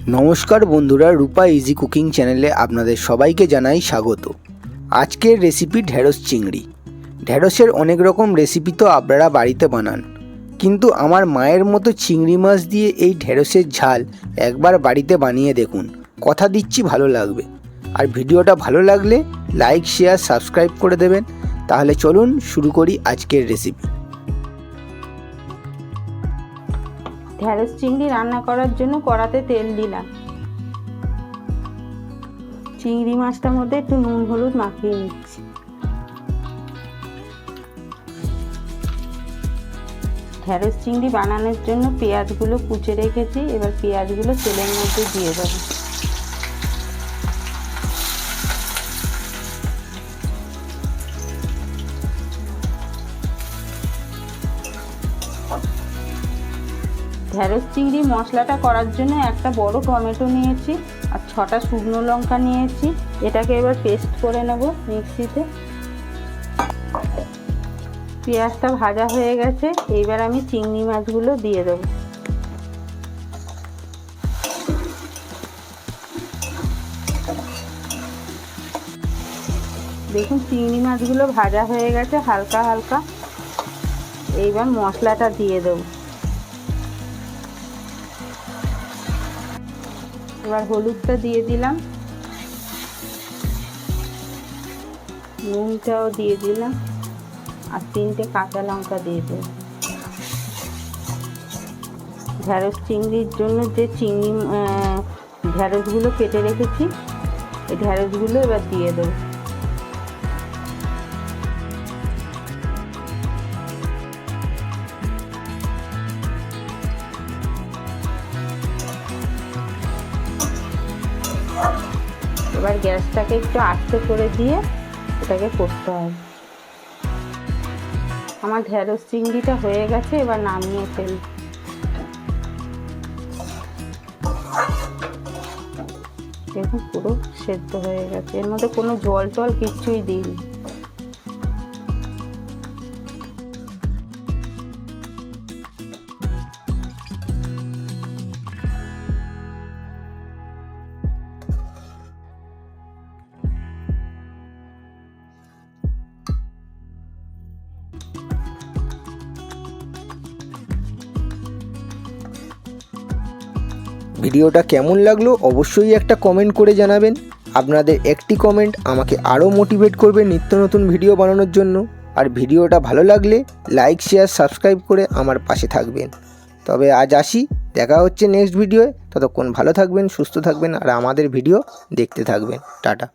নমস্কার বন্ধুরা, রূপা easy cooking চ্যানেলে আপনাদের সবাইকে জানাই স্বাগত। আজকের রেসিপি ঢেঁড়স চিংড়ি। ঢেঁড়সের অনেক রকম রেসিপি তো আপনারা বাড়িতে বানান। কিন্তু আমার মায়ের মতো চিংড়ি মাছ দিয়ে এই ঢেঁড়সের ঝাল একবার বাড়িতে বানিয়ে দেখুন। কথা দিচ্ছি, ভালো লাগবে। আর ভিডিওটা ভালো লাগলে লাইক শেয়ার সাবস্ক্রাইব করে দেবেন। তাহলে চলুন শুরু করি আজকের রেসিপি ঢ্যাঁড়স চিংড়ি রান্না করার জন্য কড়াতে তেল দিলাম। চিংড়ি মাছটার মধ্যে একটু নুন, হলুদ মাখিয়ে নিচ্ছি। ঢ্যাঁড়স চিংড়ি বানানোর জন্য পেঁয়াজগুলো কুচে রেখেছি, এবার পেঁয়াজগুলো তেলের মধ্যে দিয়ে দেবো। ঢ্যাঁড়স চিংড়ি মশলাটা করার জন্য একটা বড় টমেটো নিয়েছি আর ছটা শুকনো লঙ্কা নিয়েছি। এটাকে এবার পেস্ট করে নেব মিক্সিতে। পেঁয়াজটা ভাজা হয়ে গেছে, এইবার আমি চিংড়ি মাছগুলো দিয়ে দেবো। দেখুন, চিংড়ি মাছগুলো ভাজা হয়ে গেছে হালকা হালকা। এইবার মশলাটা দিয়ে দেবো। এবার হলুদটা দিয়ে দিলাম। নুনটাও দিয়ে দিলাম। আর তিনটে কাঁচা লঙ্কা দিয়ে দিলাম। ঢ্যাঁড়স চিংড়ির জন্য যে চিংড়ি ঢ্যাঁড়সগুলো কেটে রেখেছি, এই ঢ্যাঁড়সগুলো এবার দিয়ে দেবো। এবার গ্যাসটাকে একটু আস্তে করে দিয়ে এটাকে করতে হবে। আমার ঢেঁড়স চিংড়িটা হয়ে গেছে, এবার নামিয়ে ফেল দেখুন পুরো সেদ্ধ হয়ে গেছে। এর মধ্যে কোনো জল টল কিচ্ছুই দিইনি। ভিডিওটা কেমন লাগল অবশ্যই একটা কমেন্ট করে জানাবেন। আপনাদের একটি কমেন্ট আমাকে আরও মোটিভেট করবে নিত্য নতুন ভিডিও বানানোর জন্য। আর ভিডিওটা ভালো লাগলে লাইক শেয়ার সাবস্ক্রাইব করে আমার পাশে থাকবেন। তবে আজ আসি, দেখা হচ্ছে নেক্সট ভিডিওয়ে ততক্ষণ ভালো থাকবেন, সুস্থ থাকবেন, আর আমাদের ভিডিও দেখতে থাকবেন। টাটা।